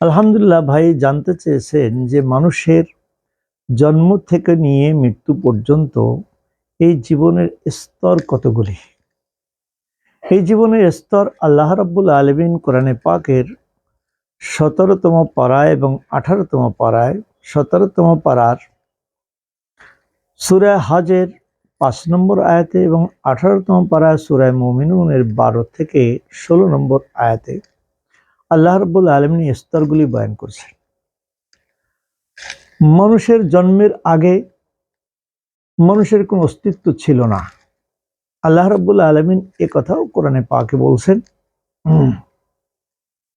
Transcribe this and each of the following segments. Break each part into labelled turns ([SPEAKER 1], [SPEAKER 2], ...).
[SPEAKER 1] আলহামদুলিল্লাহ ভাই, জানতে চেয়েছেন যে মানুষের জন্ম থেকে নিয়ে মৃত্যু পর্যন্ত এই জীবনের স্তর কতগুলি? এই জীবনের স্তর আল্লাহ রাব্বুল আলমিন কোরআনে পাকের সতেরোতম পাড়ায় এবং আঠারোতম পাড়ায় সতেরোতম পাড়ার সুরা হজের পাঁচ নম্বর আয়াতে এবং আঠারোতম পাড়ায় সুরায় মোমিনুনের বারো থেকে ষোলো নম্বর আয়াতে আল্লাহ রব্বুল আলমিন স্তরগুলি বয়ান করছেন। মানুষের জন্মের আগে মানুষের কোনো অস্তিত্ব ছিল না। আল্লাহ রব্বুল আলমিন এ কথাও কোরআনে পাকে বলছেন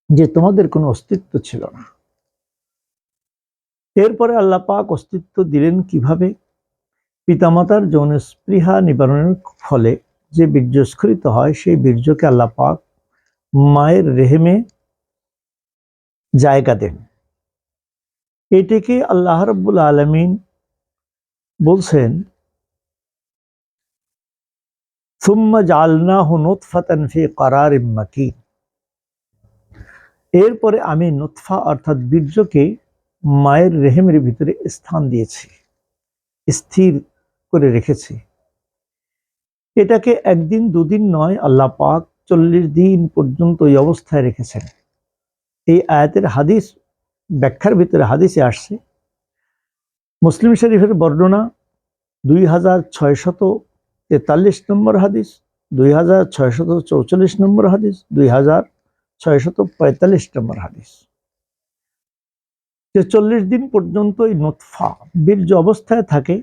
[SPEAKER 1] যে তোমাদের কোনো অস্তিত্ব ছিল না। এরপরে আল্লাহ পাক অস্তিত্ব দিলেন কীভাবে? পিতামাতার যৌন স্পৃহা নিবারণের ফলে যে বীর্যস্খলিত হয়, সেই বীর্যকে আল্লাহ পাক মায়ের রেহেমে জায়গা দেন। এটিকে আল্লাহ রব্বুল আলমিন বলছেন, সুম্মা জালনা নুতফাতান ফি কারার মাকিন। এরপরে আমি নুতফা অর্থাৎ বীর্যকে মায়ের রেহেমের ভিতরে স্থান দিয়েছি। স্থির করে রেখেছি। এটাকে একদিন দুদিন নয়, আল্লাহ পাক চল্লিশ দিন পর্যন্ত এই অবস্থায় রেখেছেন। এই আয়াতের হাদিস, ব্যাখ্যার ভিতরে হাদিসে আসছে, মুসলিম শরীফের বর্ণনা দুই হাজার ছয়শত তেতাল্লিশ নম্বর হাদিস, দুই হাজার ছয়শত চৌচল্লিশ নম্বর হাদিস, দুই হাজার ছয়শত পঁয়তাল্লিশ নম্বর হাদিস। যে চল্লিশ দিন পর্যন্ত এই নোৎফা বীর্য অবস্থায় থাকে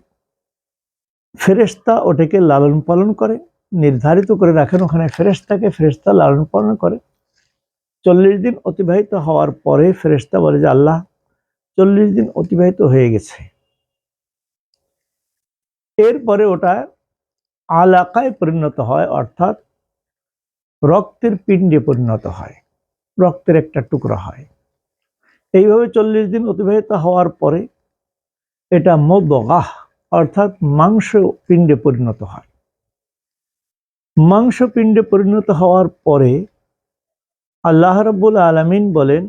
[SPEAKER 1] ফেরেস্তা ওটাকে লালন পালন করে, নির্ধারিত করে রাখেন ওখানে ফেরেস্তাকে ফেরেস্তা লালন পালন করে। চল্লিশ দিন অতিবাহিত হওয়ার পরে ফেরেস্তা বলে যে, আল্লাহ, চল্লিশ দিন অতিবাহিত হয়ে গেছে। এরপরে ওটা আলাকায় পরিণত হয়, অর্থাৎ রক্তের পিণ্ডে পরিণত হয়, রক্তের একটা টুকরা হয়। এইভাবে চল্লিশ দিন অতিবাহিত হওয়ার পরে এটা মদগাহ অর্থাৎ মাংস পিণ্ডে পরিণত হয়। মাংস পিণ্ডে পরিণত হওয়ার পরে আল্লাহ রব্বুল আলমিন বলেন,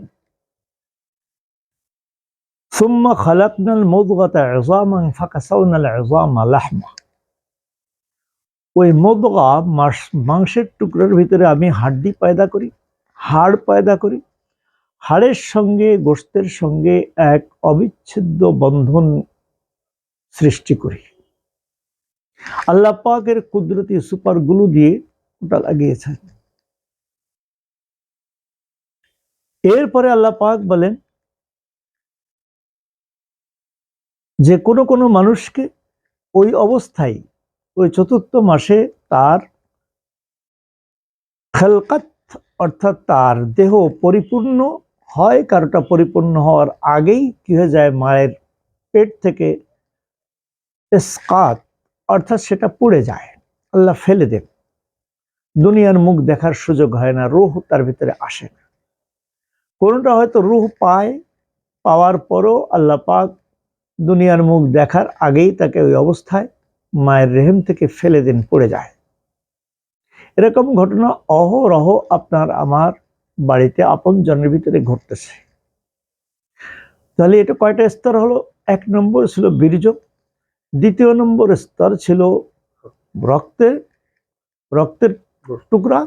[SPEAKER 1] সুম্মা খালাকনাল মদগাতা এজামান ফাকাসাউনাল এজামা লাহমা। ওই মদগা মাংসের টুকরোর ভিতরে আমি হাড্ডি পায়দা করি, হাড় পায়দা করি। হাড়ের সঙ্গে গোস্তের সঙ্গে এক অবিচ্ছেদ্য বন্ধন সৃষ্টি করি। আল্লাহ পাকের কুদরতি সুপারগুলো দিয়ে ওটা লাগিয়েছেন। এরপরে আল্লাহ পাক বলেন, যে কোনো কোনো মানুষকে ওই অবস্থায়, ওই চতুর্থ মাসে তার খেলকাত অর্থাৎ তার দেহ পরিপূর্ণ হয়। কারোটা পরিপূর্ণ হওয়ার আগেই কি হয়ে যায়? মায়ের পেট থেকে স্কাত অর্থাৎ সেটা পড়ে যায়। আল্লাহ ফেলে দেন। দুনিয়ার মুখ দেখার সুযোগ হয় না, রুহ তার ভিতরে আসে না। কোনোটা হয়তো রুহ পায়, পাওয়ার পরও আল্লাহ পাক দুনিয়ার মুখ দেখার আগেই তাকে ওই অবস্থায় মায়ের রেহেম থেকে ফেলে দেন, পড়ে যায়। এরকম ঘটনা অহরহ আপনার আমার বাড়িতে আপন জনের ভিতরে ঘটতেছে। তাহলে এটা কয়টা স্তর হলো? এক নম্বর ছিল বীর্য দ্বিতীয় নম্বর স্তর ছিল রক্তের রক্তের টুকরা।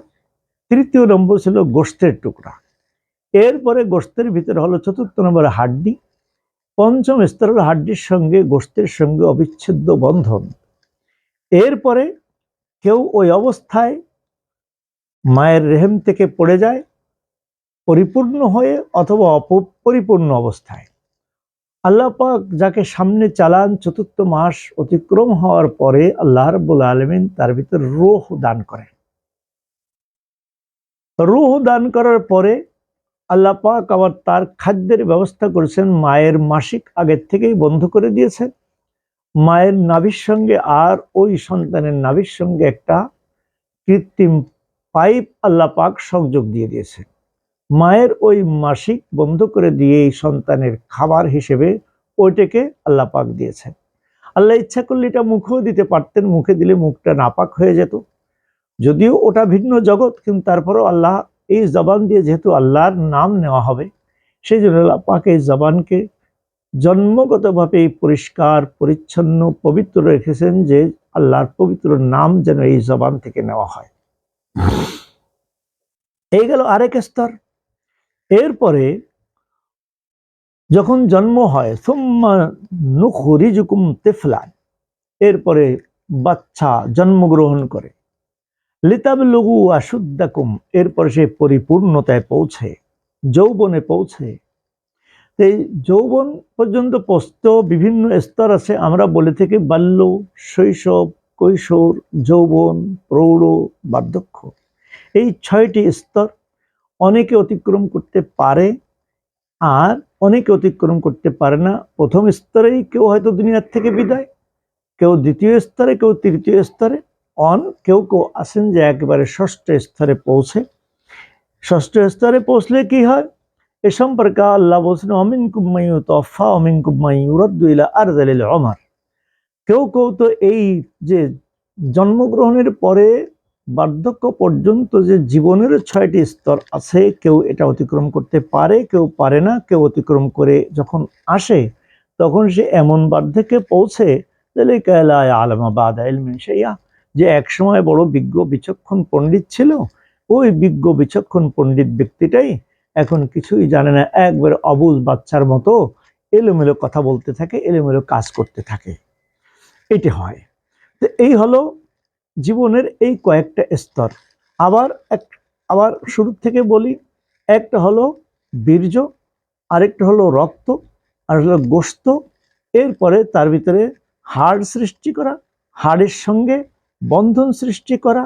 [SPEAKER 1] তৃতীয় নম্বর ছিল গোষ্ঠের টুকরা। এরপরে গোষ্ঠের ভিতরে হলো চতুর্থ নম্বর হাড্ডি। পঞ্চম স্তর হলো হাড্ডির সঙ্গে, গোষ্ঠের সঙ্গে অবিচ্ছেদ্য বন্ধন। এরপরে কেউ ওই অবস্থায় মায়ের রেহেম থেকে পড়ে যায়, পরিপূর্ণ হয়ে অথবা অপরিপূর্ণ অবস্থায়। আল্লাহ পাক যাকে সামনে চালান চতুর্থ মাস অতিক্রম হওয়ার পরে আল্লাহ রব্বুল আলমিন তার ভিতর রোহ দান করেন। রুহ দান করার পরে আল্লাহ পাক আবার তার খাদ্যের ব্যবস্থা করেছেন, মায়ের মাসিক আগের থেকেই বন্ধ করে দিয়েছেন। মায়ের নাভির সঙ্গে আর ওই সন্তানের নাভির সঙ্গে একটা কৃত্রিম পাইপ আল্লাহ পাক সংযোগ দিয়ে দিয়েছে মায়ের ওই মাসিক বন্ধ করে দিয়ে এই সন্তানের খাবার হিসেবে ওইটাকে আল্লাহ পাক দিয়েছেন। আল্লাহ ইচ্ছা করলে এটা মুখেও দিতে পারতেন, মুখে দিলে মুখটা নাপাক হয়ে যেত। যদিও ওটা ভিন্ন জগৎ, কিন্তু তারপরেও আল্লাহ এই জবান দিয়ে যেহেতু আল্লাহর নাম নেওয়া হবে, সেই জন্য আল্লাহ পাক এই জবানকে জন্মগতভাবে পরিষ্কার, পরিচ্ছন্ন, পবিত্র রেখেছেন যে আল্লাহর পবিত্র নাম যেন এই জবান থেকে নেওয়া হয়। এই গেল আরেক স্তর। এরপরে যখন জন্ম হয়, সুম্মা নুখরিজুকুম তিফলান এরপরে বাচ্চা জন্মগ্রহণ করে। লিতাব লঘু আশুদ্দাকুম এরপরে সে পরিপূর্ণতায় পৌঁছে, যৌবনে পৌঁছে। এই যৌবন পর্যন্ত পৌঁছতেও বিভিন্ন স্তর আছে, আমরা বলে থাকি বাল্য, শৈশব, কৈশোর, যৌবন, প্রৌঢ়, বার্ধক্য। এই ছয়টি স্তর অনেকে অতিক্রম করতে পারে আর অনেকে অতিক্রম করতে পারে না। প্রথম স্তরেই কেউ হয়তো দুনিয়ার থেকে বিদায়, কেউ দ্বিতীয় স্তরে, কেউ তৃতীয় স্তরে। অন কেউ কেউ আসেন যে একেবারে ষষ্ঠ স্তরে পৌঁছে। ষষ্ঠ স্তরে পৌঁছলে কি হয়? এ সম্পর্কে আল্লাহ বলছেন অমিন কুম্মাই তফা অমিন কুম্মাই উরদ্দুইলা আর জালিল অমার কেউ কেউ তো এই যে জন্মগ্রহণের পরে বার্ধক্য পর্যন্ত যে জীবনের ছয়টি স্তর আছে, কেউ এটা অতিক্রম করতে পারে, কেউ পারে না, কেউ অতিক্রম করে যখন আসে, তখন সে এমন বার্ধক্যে পৌঁছে আলমাবাদ সেইয়া যে একসময় বড় বিজ্ঞ বিচক্ষণ পণ্ডিত ছিল, ওই বিজ্ঞ বিচক্ষণ পণ্ডিত ব্যক্তিটাই এখন কিছুই জানে না, একবার অবুজ বাচ্চার মতো এলোমেলো কথা বলতে থাকে, এলোমেলো কাজ করতে থাকে। এটি হয়। তো এই হলো জীবনের এই কয়েকটা স্তর। আবার এক, আবার শুরু থেকে বলি, একটা হলো বীর্য, আরেকটা হলো রক্ত, আর হলো গোস্ত। এরপরে তার ভিতরে হাড় সৃষ্টি করা, হাড়ের সঙ্গে বন্ধন সৃষ্টি করা,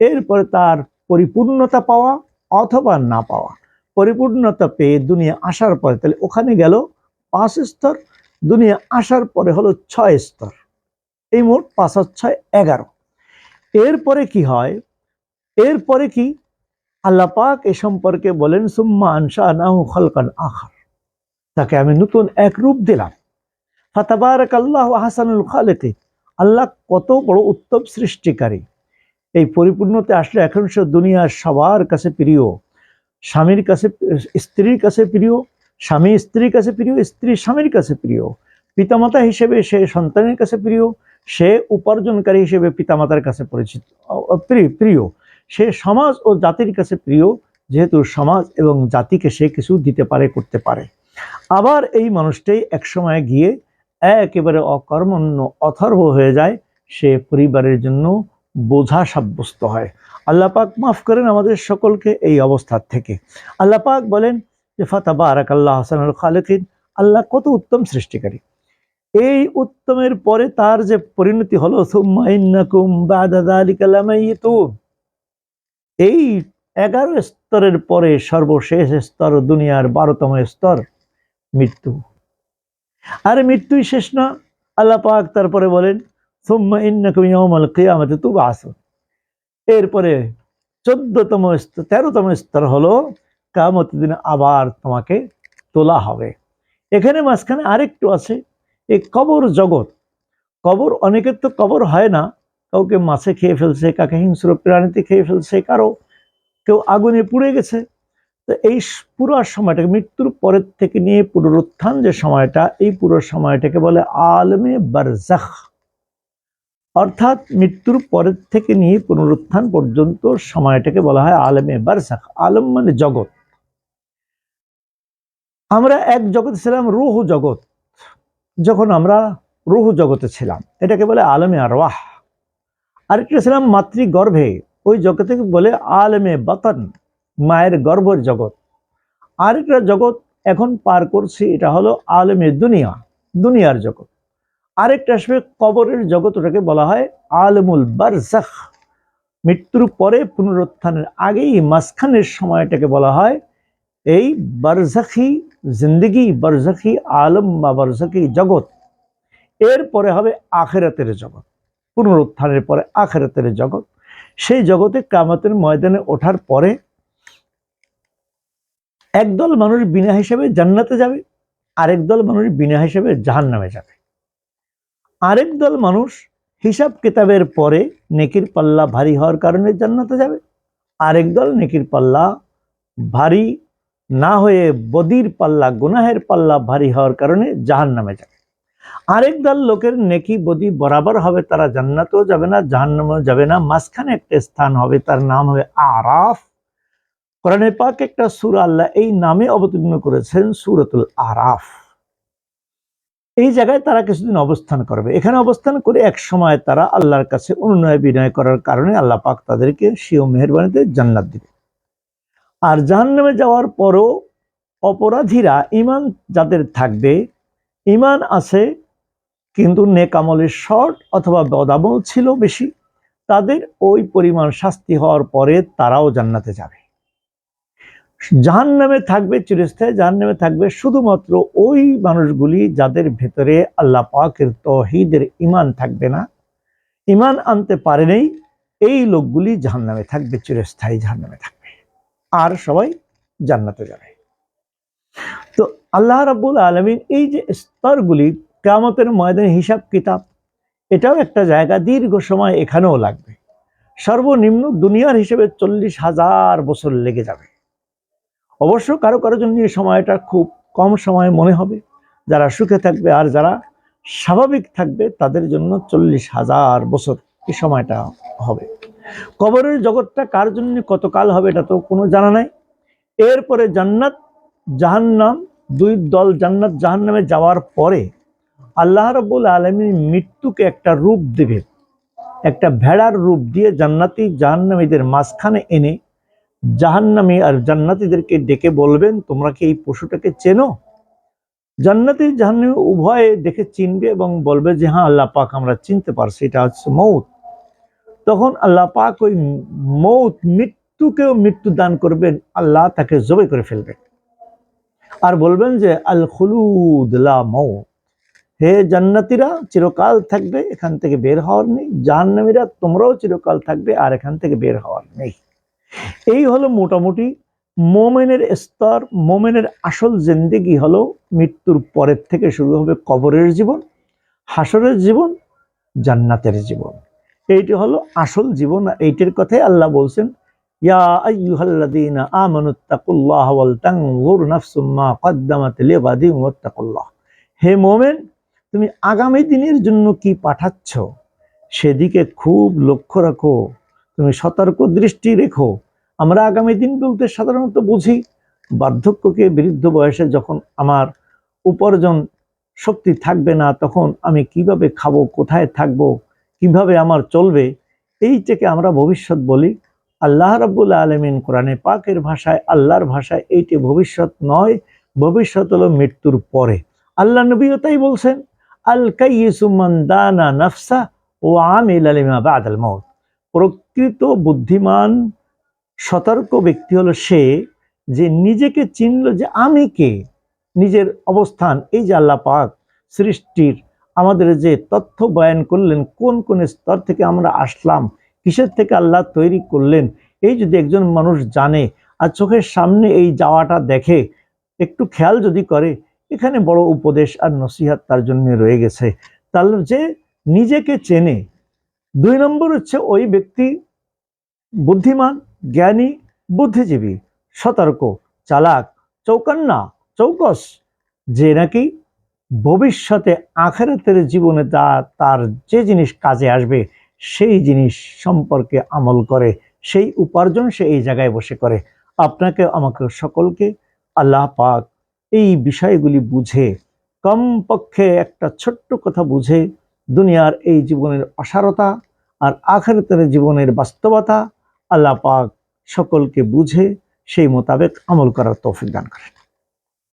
[SPEAKER 1] এরপরে তার পরিপূর্ণতা পাওয়া অথবা না পাওয়া। পরিপূর্ণতা পেয়ে দুনিয়া আসার পরে, তাহলে ওখানে গেল পাঁচ স্তর, দুনিয়া আসার পরে হলো ছয় স্তর। এই মোট পাঁচ আর ছয়, এগারো। এরপরে কি হয়? এরপরে কি? আল্লাহ পাক এ সম্পর্কে বলেন, সুম্মা আনসা নাহু খলকান আখার। তাকে আমি নতুন এক রূপ দিলাম। ফাতাবারাক আল্লাহ হাসানুল খালেকে। আল্লাহ কত বড় উত্তম সৃষ্টিকারী। এই পরিপূর্ণতে আসলে এখন সে দুনিয়ার সবার কাছে প্রিয়। স্বামীর কাছে, স্ত্রীর কাছে প্রিয়। স্বামী স্ত্রীর কাছে প্রিয়, স্ত্রী স্বামীর কাছে প্রিয়। পিতামাতা হিসেবে সে সন্তানের কাছে প্রিয়। সে উপার্জনকারী হিসেবে পিতামাতার কাছে পরিচিত প্রিয়। সে সমাজ ও জাতির কাছে প্রিয়, যেহেতু সমাজ এবং জাতিকে সে কিছু দিতে পারে, করতে পারে। আবার এই মানুষটাই একসময় গিয়ে একেবারে অকর্মণ্য, অথর্ব হয়ে যায়, সে পরিবারের জন্য বোঝা সাব্যস্ত হয়। আল্লাহ পাক মাফ করেন আমাদের সকলকে এই অবস্থার থেকে। আল্লাহ পাক বলেন যে ফাতাবা আরাক আল্লাহ হাসানুল খালেকিন। আল্লাহ কত উত্তম সৃষ্টিকারী। এই উত্তমের পরে তার যে পরিণতি হলো এই এগারো স্তরের পরে সর্বশেষ স্তর, দুনিয়ার বারোতম স্তর, মৃত্যু। আর মৃত্যুই শেষ না। আল্লাহ পাক তারপরে বলেন, সুম্মা ইন্নাকুম ইয়াউমাল কিয়ামাতি তুবআসুন। এরপরে চোদ্দতম স্তর, তেরোতম স্তর হলো কামত দিন আবার তোমাকে তোলা হবে। এখানে মাঝখানে আরেকটু আছে। এই কবর জগৎ, কবর অনেকের তো কবর হয় না। কাউকে মাছে খেয়ে ফেলছে কাকে হিংস্র প্রাণীতে খেয়ে ফেলছে, কারও কেউ আগুনে পুড়ে গেছে। তো এই পুরো সময়টাকে, মৃত্যুর পরের থেকে নিয়ে পুনরুত্থান যে সময়টা, এই পুরো সময়টাকে বলে আলমে বারজাখ। অর্থাৎ মৃত্যুর পরের থেকে নিয়ে পুনরুত্থান পর্যন্ত সময়টাকে বলা হয় আলমে বারজাখ। আলম মানে জগৎ। আমরা এক জগৎ ছিলাম, রুহ জগৎ। যখন আমরা রুহ জগতে ছিলাম, এটাকে বলে আলমে আরওয়াহ। আরেকটা ছিলাম মাতৃগর্ভে, ওই জগতে বলে আলমে বাতন, মায়ের গর্ভের জগৎ। আরেকটা জগৎ এখন পার করছি, এটা হলো আলমে দুনিয়া, দুনিয়ার জগৎ। আরেকটা আসবে কবরের জগৎ, ওটাকে বলা হয় আলমুল বারজাখ। মৃত্যুর পরে পুনরুত্থানের আগেই মাঝখানের সময়টাকে বলা হয় এই বারজাখি জিন্দগি বারজাখি, আলম বা বারজাখি জগৎ। এরপরে হবে আখেরাতের জগৎ। পুনরুত্থানের পরে আখেরাতের জগৎ। সেই জগতে কামাতের ময়দানে ওঠার পরে একদল মানুষ বিনা হিসেবে জান্নাতে যাবে, আরেক দল মানুষ বিনা হিসেবে জাহান নামে যাবে। আরেক দল মানুষ হিসাব কিতাবের পরে নেকির পাল্লা ভারী হওয়ার কারণে জান্নাতে যাবে, আরেক দল নেকির পাল্লা ভারী না হয়ে বদির পাল্লা, গুনাহের পাল্লা ভারী হওয়ার কারণে জাহান নামে যাবে। আরেক দল লোকের নেকি বদি বরাবর হবে, তারা জান্নাতেও যাবে না, জাহান্নামেও যাবে না। মাঝখানে একটা স্থান হবে, তার নাম হবে আরাফ। কোরআনে পাক একটা সুরা আল্লাহ এই নামে অবতীর্ণ করেছেন, সুরতুল আরাফ। এই জায়গায় তারা কিছুদিন অবস্থান করবে। এখানে অবস্থান করে এক সময় তারা আল্লাহর কাছে অনুনয় বিনয় করার কারণে আল্লাহ পাক তাদেরকে সিও মেহরবানিতে জান্নাত দিবে। আর জাহান্নামে যাওয়ার পরও অপরাধীরা ইমান যাদের থাকবে ইমান আছে, কিন্তু নেকামলের শর্ট অথবা বদামল ছিল বেশি, তাদের ওই পরিমাণ শাস্তি হওয়ার পরে তারাও জান্নাতে যাবে। জাহান নামে থাকবে চিরস্থায়ী জাহান নামে থাকবে শুধুমাত্র ওই মানুষগুলি যাদের ভেতরে আল্লাহ পাকের তহিদের ইমান থাকবে না ইমান আনতে পারেনি এই লোকগুলি জাহান নামে থাকবে, চিরস্থায়ী জাহান নামে থাকবে। আর সবাই জান্নাতে যাবে। তো আল্লাহ রাব্বুল আলমিন এই যে স্তরগুলি কেয়ামতের ময়দানে হিসাব কিতাব, এটাও একটা জায়গা দীর্ঘ সময় এখানেও লাগবে। সর্বনিম্ন দুনিয়ার হিসেবে চল্লিশ হাজার বছর লেগে যাবে। অবশ্য কারও কারও জন্য এই সময়টা খুব কম সময় মনে হবে। যারা সুখে থাকবে আর যারা স্বাভাবিক থাকবে, তাদের জন্য চল্লিশ হাজার বছর এই সময়টা হবে। কবরের জগৎটা কার জন্য কতকাল হবে এটা তো কোনো জানা নাই। এরপরে জান্নাত, জাহান্নাম, দুই দল জান্নাত, জাহান্নামে যাওয়ার পরে আল্লাহ রব্বুল আলমী মৃত্যুকে একটা রূপ দেবে। একটা ভেড়ার রূপ দিয়ে জান্নাতি জাহান্নামীদের মাঝখানে এনে জাহান্নামী আর জান্নাতীদেরকে ডেকে বলবেন, তোমরা কি এই পশুটাকে চেনো? জান্নাতি জাহান্নামী উভয়ে দেখে চিনবে এবং বলবে যে হ্যাঁ আল্লাহ পাক আমরা চিনতে পারছি, এটা হচ্ছে মৌত তখন আল্লাহ পাক ওই মৌত, মৃত্যুকেও মৃত্যু দান করবেন। আল্লাহ তাকে জবে করে ফেলবেন আর বলবেন যে, আল খুলুদ মৌ হে জান্নাতিরা, চিরকাল থাকবে, এখান থেকে বের হওয়ার নেই। জাহান্নামীরা, তোমরাও চিরকাল থাকবে, আর এখান থেকে বের হওয়ার নেই। এই হলো মোটামুটি মোমেনের স্তর, মোমেনের আসল জিন্দেগি হলো মৃত্যুর পরের থেকে শুরু হবে কবরের জীবন, হাসরের জীবন, জান্নাতের জীবন। এইটি হলো আসল জীবন এইটির কথাই আল্লাহ বলছেন, ইয়া আইয়ুহাল্লাযীনা আমানুত্তাকুল্লাহ ওয়াল তানজুর নাফসুম মা কদ্দামাত লিগাদিন ওয়াত্তাকুল্লাহ। হে মোমেন, তুমি আগামী দিনের জন্য কি পাঠাচ্ছ? সেদিকে খুব লক্ষ্য রাখো, তুমি সতর্ক দৃষ্টি রেখো। আমরা আগামী দিন বলতে সাধারণত বুঝি, বার্ধক্যকে বৃদ্ধ বয়সে যখন আমার উপার্জন শক্তি থাকবে না, তখন আমি কীভাবে খাব, কোথায় থাকব? কীভাবে আমার চলবে এইটাকে আমরা ভবিষ্যৎ বলি, আল্লাহ রাব্বুল আলমিন কোরআনে পাকের ভাষায়, আল্লাহর ভাষায় এইটি ভবিষ্যৎ নয়, ভবিষ্যৎ হলো মৃত্যুর পরে। আল্লাহ নবীও তাই বলছেন, আল কাইসুমান দানা নফসা ও আমিল আলিমা বাদাল মৌত প্রকৃত বুদ্ধিমান, সতর্ক ব্যক্তি হলো সে যে নিজেকে চিনল যে আমি কে, নিজের অবস্থান, এই যে আল্লাহ পাক সৃষ্টির আমাদের যে তথ্য বয়ান করলেন, কোন কোন স্তর থেকে আমরা আসলাম, কিসের থেকে আল্লাহ তৈরি করলেন, এই যদি একজন মানুষ জানে আর চোখের সামনে এই যাওয়াটা দেখে, একটু খেয়াল যদি করে, এখানে বড় উপদেশ আর নসিহাত তার জন্য রয়ে গেছে। তাহলে যে নিজেকে চেনে, দুই নম্বর হচ্ছে ওই ব্যক্তি বুদ্ধিমান, জ্ঞানী, বুদ্ধিজীবী, সতর্ক, চালাক, চৌকান্না, চৌকস, যে নাকি ভবিষ্যতে আখেরাতের জীবনে তা, তার যে জিনিস কাজে আসবে, সেই জিনিস সম্পর্কে আমল করে, সেই উপার্জন সে এই জায়গায় বসে করে। আপনাকে, আমাকে সকলকে আল্লাহ পাক এই বিষয়গুলি বুঝে, কমপক্ষে একটা ছোট্ট কথা বুঝে, দুনিয়ার এই জীবনের অসারতা আর আখেরাতের জীবনের বাস্তবতা আল্লাহ পাক সকলকে বুঝে, সেই মোতাবেক আমল করার তৌফিক দান করেন।